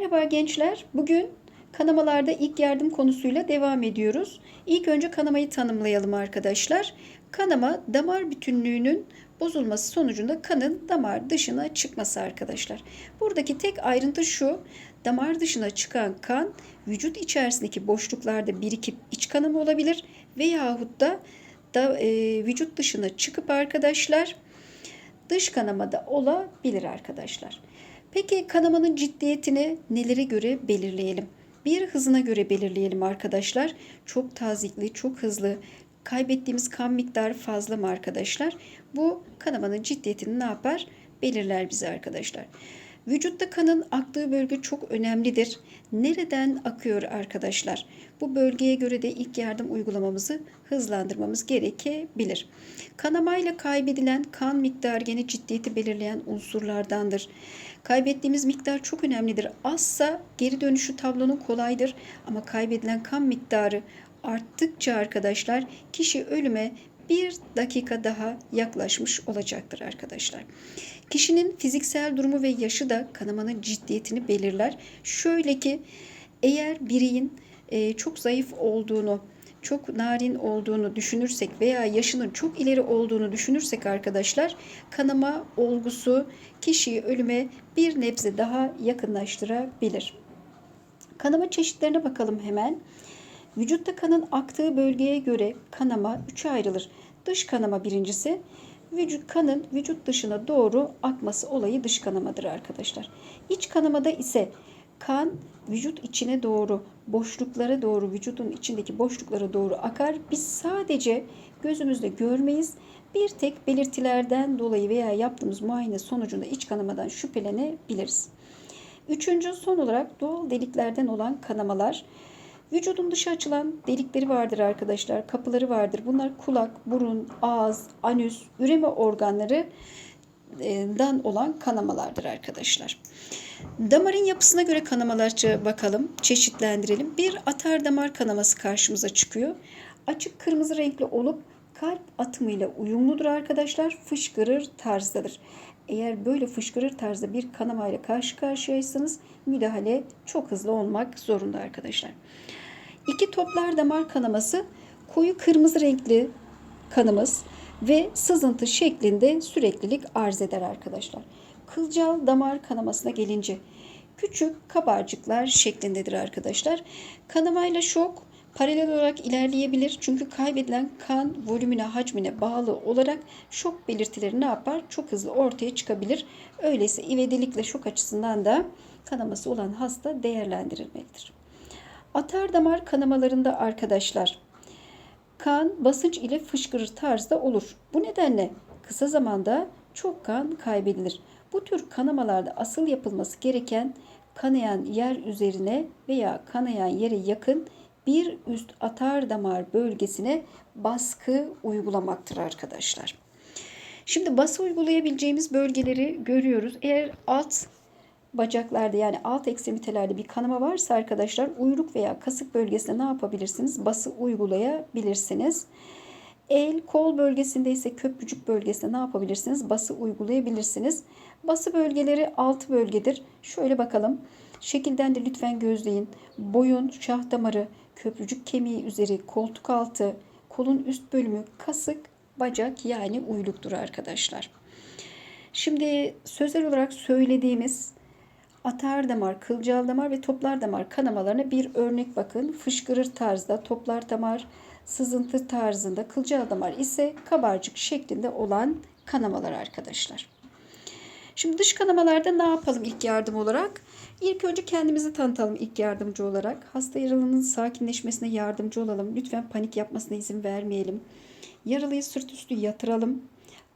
Merhaba gençler. Bugün kanamalarda ilk yardım konusuyla devam ediyoruz. İlk önce kanamayı tanımlayalım arkadaşlar. Kanama damar bütünlüğünün bozulması sonucunda kanın damar dışına çıkması arkadaşlar. Buradaki tek ayrıntı şu. Damar dışına çıkan kan vücut içerisindeki boşluklarda birikip iç kanama olabilir veyahut da, da e, vücut dışına çıkıp arkadaşlar dış kanamada olabilir arkadaşlar. Peki kanamanın ciddiyetini nelere göre belirleyelim? Bir hızına göre belirleyelim arkadaşlar. Çok tazikli, çok hızlı, kaybettiğimiz kan miktarı fazla mı arkadaşlar? Bu kanamanın ciddiyetini ne yapar? Belirler bize arkadaşlar. Vücutta kanın aktığı bölge çok önemlidir. Nereden akıyor arkadaşlar? Bu bölgeye göre de ilk yardım uygulamamızı hızlandırmamız gerekebilir. Kanamayla kaybedilen kan miktarı gene ciddiyeti belirleyen unsurlardandır. Kaybettiğimiz miktar çok önemlidir. Azsa geri dönüşü tablonun kolaydır ama kaybedilen kan miktarı arttıkça arkadaşlar kişi ölüme bir dakika daha yaklaşmış olacaktır arkadaşlar. Kişinin fiziksel durumu ve yaşı da kanamanın ciddiyetini belirler. Şöyle ki eğer bireyin çok zayıf olduğunu, çok narin olduğunu düşünürsek veya yaşının çok ileri olduğunu düşünürsek arkadaşlar kanama olgusu kişiyi ölüme bir nebze daha yakınlaştırabilir. Kanama çeşitlerine bakalım hemen. Vücutta kanın aktığı bölgeye göre kanama üçe ayrılır. Dış kanama birincisi, vücut kanın vücut dışına doğru akması olayı dış kanamadır arkadaşlar. İç kanamada ise kan vücut içine doğru, boşluklara doğru, vücudun içindeki boşluklara doğru akar. Biz sadece gözümüzle görmeyiz. Bir tek belirtilerden dolayı veya yaptığımız muayene sonucunda iç kanamadan şüphelenebiliriz. Üçüncü son olarak doğal deliklerden olan kanamalar. Vücudun dışı açılan delikleri vardır arkadaşlar. Kapıları vardır. Bunlar kulak, burun, ağız, anüs, üreme organları dan olan kanamalardır arkadaşlar. Damarın yapısına göre kanamalarca bakalım, çeşitlendirelim. Bir atar damar kanaması karşımıza çıkıyor. Açık kırmızı renkli olup kalp atımıyla uyumludur arkadaşlar. Fışkırır tarzdadır. Eğer böyle fışkırır tarzda bir kanamayla karşı karşıyaysanız müdahale çok hızlı olmak zorunda arkadaşlar. İki toplar damar kanaması koyu kırmızı renkli kanımız ve sızıntı şeklinde süreklilik arz eder arkadaşlar. Kılcal damar kanamasına gelince küçük kabarcıklar şeklindedir arkadaşlar. Kanamayla şok paralel olarak ilerleyebilir. Çünkü kaybedilen kan volümüne, hacmine bağlı olarak şok belirtileri ne yapar? Çok hızlı ortaya çıkabilir. Öyleyse ivedilikle şok açısından da kanaması olan hasta değerlendirilmelidir. Atar damar kanamalarında arkadaşlar kan basınç ile fışkırır tarzda olur. Bu nedenle kısa zamanda çok kan kaybedilir. Bu tür kanamalarda asıl yapılması gereken kanayan yer üzerine veya kanayan yere yakın bir üst atar damar bölgesine baskı uygulamaktır arkadaşlar. Şimdi baskı uygulayabileceğimiz bölgeleri görüyoruz. Eğer alt bacaklarda yani alt ekstremitelerde bir kanama varsa arkadaşlar uyruk veya kasık bölgesinde ne yapabilirsiniz? Bası uygulayabilirsiniz. El, kol bölgesinde ise köprücük bölgesinde ne yapabilirsiniz? Bası uygulayabilirsiniz. Bası bölgeleri alt bölgedir. Şöyle bakalım. Şekilden de lütfen gözleyin. Boyun, şah damarı, köprücük kemiği üzeri, koltuk altı, kolun üst bölümü, kasık, bacak yani uyluktur arkadaşlar. Şimdi sözel olarak söylediğimiz atar damar, kılcal damar ve toplar damar kanamalarına bir örnek bakın. Fışkırır tarzda, toplar damar, sızıntı tarzında, kılcal damar ise kabarcık şeklinde olan kanamalar arkadaşlar. Şimdi dış kanamalarda ne yapalım ilk yardım olarak? İlk önce kendimizi tanıtalım ilk yardımcı olarak. Hasta yaralının sakinleşmesine yardımcı olalım. Lütfen panik yapmasına izin vermeyelim. Yaralıyı sırt üstü yatıralım.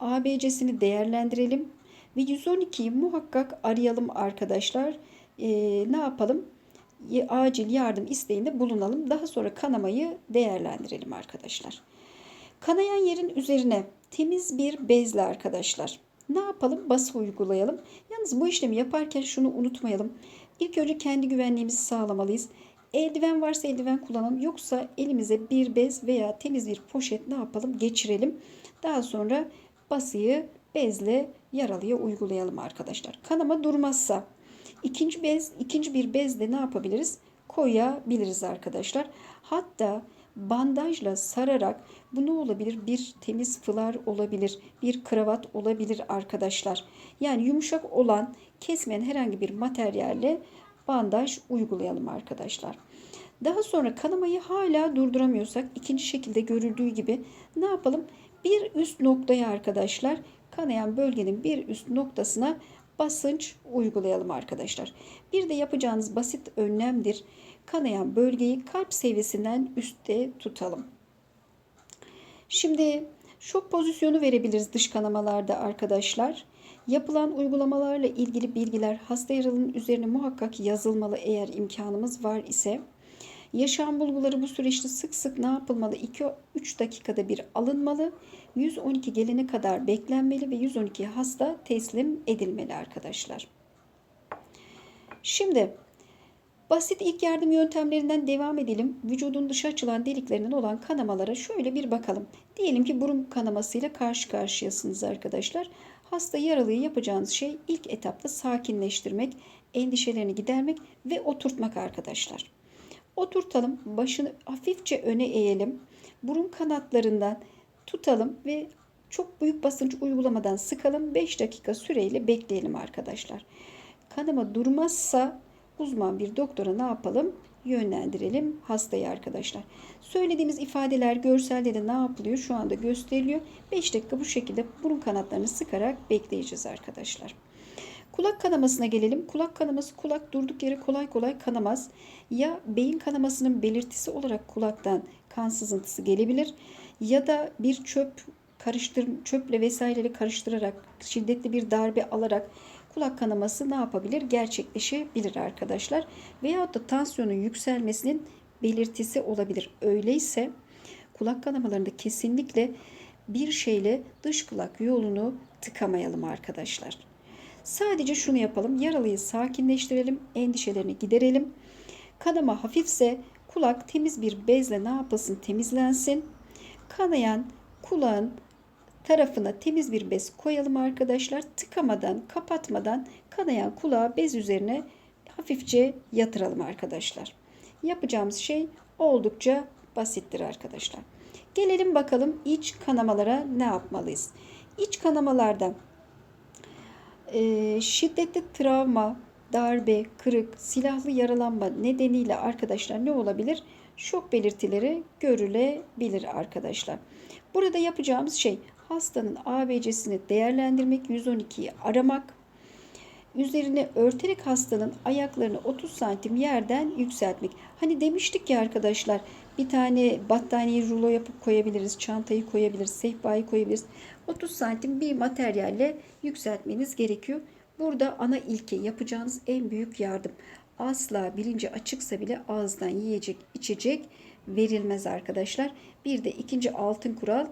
ABC'sini değerlendirelim. Ve 112'yi muhakkak arayalım arkadaşlar. Ee, ne yapalım? Acil yardım isteğinde bulunalım. Daha sonra kanamayı değerlendirelim arkadaşlar. Kanayan yerin üzerine temiz bir bezle arkadaşlar. Ne yapalım? Bası uygulayalım. Yalnız bu işlemi yaparken şunu unutmayalım. İlk önce kendi güvenliğimizi sağlamalıyız. Eldiven varsa eldiven kullanalım. Yoksa elimize bir bez veya temiz bir poşet ne yapalım? Geçirelim. Daha sonra basıyı bezle yaralıya uygulayalım arkadaşlar. Kanama durmazsa ikinci bez, ikinci bir bezle ne yapabiliriz? Koyabiliriz arkadaşlar. Hatta bandajla sararak bu ne olabilir? Bir temiz fılar olabilir, bir kravat olabilir arkadaşlar. Yani yumuşak olan kesmeyen herhangi bir materyalle bandaj uygulayalım arkadaşlar. Daha sonra kanamayı hala durduramıyorsak ikinci şekilde görüldüğü gibi ne yapalım? Bir üst noktaya arkadaşlar kanayan bölgenin bir üst noktasına basınç uygulayalım arkadaşlar. Bir de yapacağınız basit önlemdir. Kanayan bölgeyi kalp seviyesinden üstte tutalım. Şimdi şok pozisyonu verebiliriz dış kanamalarda arkadaşlar. Yapılan uygulamalarla ilgili bilgiler hasta yaralının üzerine muhakkak yazılmalı eğer imkanımız var ise. Yaşam bulguları bu süreçte sık sık ne yapılmalı? 2-3 dakikada bir alınmalı. 112 gelene kadar beklenmeli ve 112 hasta teslim edilmeli arkadaşlar. Şimdi basit ilk yardım yöntemlerinden devam edelim. Vücudun dışa açılan deliklerinden olan kanamalara şöyle bir bakalım. Diyelim ki burun kanamasıyla karşı karşıyasınız arkadaşlar. Hasta yaralıyı yapacağınız şey ilk etapta sakinleştirmek, endişelerini gidermek ve oturtmak arkadaşlar. Oturtalım. Başını hafifçe öne eğelim. Burun kanatlarından tutalım ve çok büyük basınç uygulamadan sıkalım. 5 dakika süreyle bekleyelim arkadaşlar. Kanama durmazsa uzman bir doktora ne yapalım? Yönlendirelim hastayı arkadaşlar. Söylediğimiz ifadeler görselde de ne yapılıyor? Şu anda gösteriliyor. 5 dakika bu şekilde burun kanatlarını sıkarak bekleyeceğiz arkadaşlar. Kulak kanamasına gelelim. Kulak kanaması kulak durduk yere kolay kolay kanamaz. Ya beyin kanamasının belirtisi olarak kulaktan kan sızıntısı gelebilir ya da bir çöp karıştır çöple vesaireleri karıştırarak şiddetli bir darbe alarak kulak kanaması ne yapabilir? Gerçekleşebilir arkadaşlar. Veyahut da tansiyonun yükselmesinin belirtisi olabilir. Öyleyse kulak kanamalarında kesinlikle bir şeyle dış kulak yolunu tıkamayalım arkadaşlar. Sadece şunu yapalım. Yaralıyı sakinleştirelim, endişelerini giderelim. Kanama hafifse kulak temiz bir bezle ne yapılsın? Temizlensin. Kanayan kulağın tarafına temiz bir bez koyalım arkadaşlar. Tıkamadan, kapatmadan kanayan kulağı bez üzerine hafifçe yatıralım arkadaşlar. Yapacağımız şey oldukça basittir arkadaşlar. Gelelim bakalım iç kanamalara ne yapmalıyız? İç kanamalarda e, şiddetli travma, darbe, kırık, silahlı yaralanma nedeniyle arkadaşlar ne olabilir? Şok belirtileri görülebilir arkadaşlar. Burada yapacağımız şey hastanın ABC'sini değerlendirmek, 112'yi aramak, üzerine örterek hastanın ayaklarını 30 santim yerden yükseltmek. Hani demiştik ya arkadaşlar bir tane battaniye rulo yapıp koyabiliriz, çantayı koyabiliriz, sehpayı koyabiliriz. 30 santim bir materyalle yükseltmeniz gerekiyor. Burada ana ilke yapacağınız en büyük yardım. Asla bilinci açıksa bile ağızdan yiyecek, içecek verilmez arkadaşlar. Bir de ikinci altın kural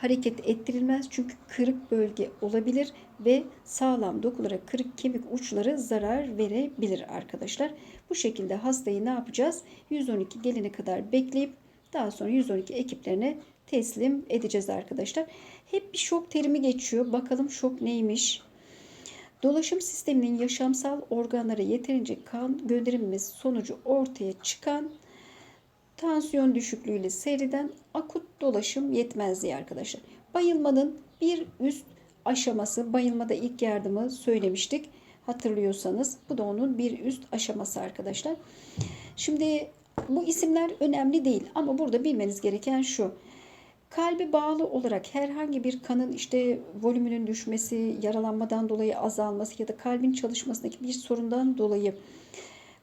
hareket ettirilmez çünkü kırık bölge olabilir ve sağlam dokulara kırık kemik uçları zarar verebilir arkadaşlar. Bu şekilde hastayı ne yapacağız? 112 gelene kadar bekleyip daha sonra 112 ekiplerine teslim edeceğiz arkadaşlar. Hep bir şok terimi geçiyor. Bakalım şok neymiş? Dolaşım sisteminin yaşamsal organlara yeterince kan gönderilmesi sonucu ortaya çıkan tansiyon düşüklüğüyle seyreden akut dolaşım yetmezliği arkadaşlar. Bayılmanın bir üst aşaması, bayılmada ilk yardımı söylemiştik. Hatırlıyorsanız bu da onun bir üst aşaması arkadaşlar. Şimdi bu isimler önemli değil ama burada bilmeniz gereken şu. Kalbe bağlı olarak herhangi bir kanın işte volümünün düşmesi, yaralanmadan dolayı azalması ya da kalbin çalışmasındaki bir sorundan dolayı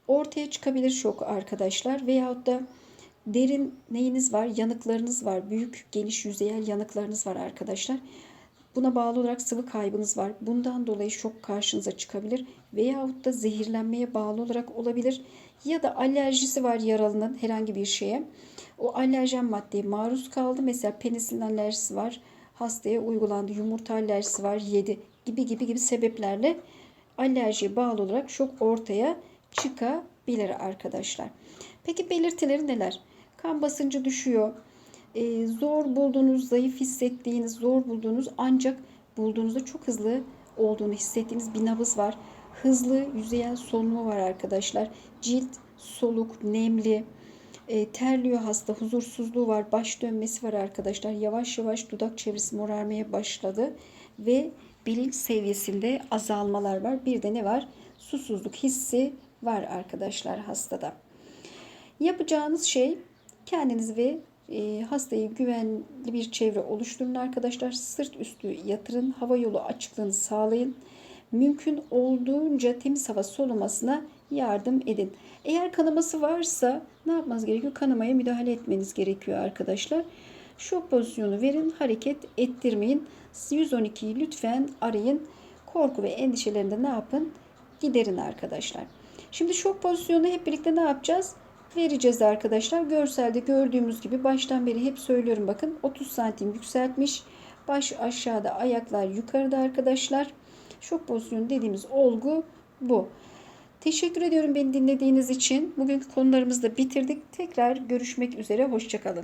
ortaya çıkabilir şok arkadaşlar. Veyahut da derin neyiniz var? Yanıklarınız var. Büyük, geniş yüzeyel yanıklarınız var arkadaşlar. Buna bağlı olarak sıvı kaybınız var. Bundan dolayı şok karşınıza çıkabilir. Veyahut da zehirlenmeye bağlı olarak olabilir. Ya da alerjisi var yaralının herhangi bir şeye. O alerjen maddeye maruz kaldı. Mesela penisilin alerjisi var. Hastaya uygulandı. Yumurta alerjisi var. Yedi gibi gibi gibi sebeplerle alerjiye bağlı olarak şok ortaya çıkabilir arkadaşlar. Peki belirtileri neler? Kan basıncı düşüyor. Ee, zor bulduğunuz, zayıf hissettiğiniz, zor bulduğunuz ancak bulduğunuzda çok hızlı olduğunu hissettiğiniz bir nabız var. hızlı yüzeyel solunumu var arkadaşlar. Cilt soluk, nemli, e, terliyor hasta, huzursuzluğu var, baş dönmesi var arkadaşlar. Yavaş yavaş dudak çevresi morarmaya başladı ve bilinç seviyesinde azalmalar var. Bir de ne var? Susuzluk hissi var arkadaşlar hastada. Yapacağınız şey kendiniz ve e, hastayı güvenli bir çevre oluşturun arkadaşlar. Sırt üstü yatırın. Hava yolu açıklığını sağlayın. Mümkün olduğunca temiz hava solumasına yardım edin. Eğer kanaması varsa ne yapmanız gerekiyor? Kanamaya müdahale etmeniz gerekiyor arkadaşlar. Şok pozisyonu verin, hareket ettirmeyin. 112'yi lütfen arayın. Korku ve endişelerinde ne yapın? Giderin arkadaşlar. Şimdi şok pozisyonu hep birlikte ne yapacağız? Vereceğiz arkadaşlar. Görselde gördüğümüz gibi baştan beri hep söylüyorum bakın 30 santim yükseltmiş. Baş aşağıda ayaklar yukarıda arkadaşlar. Şok pozisyonu dediğimiz olgu bu. Teşekkür ediyorum beni dinlediğiniz için. Bugünkü konularımızı da bitirdik. Tekrar görüşmek üzere. Hoşçakalın.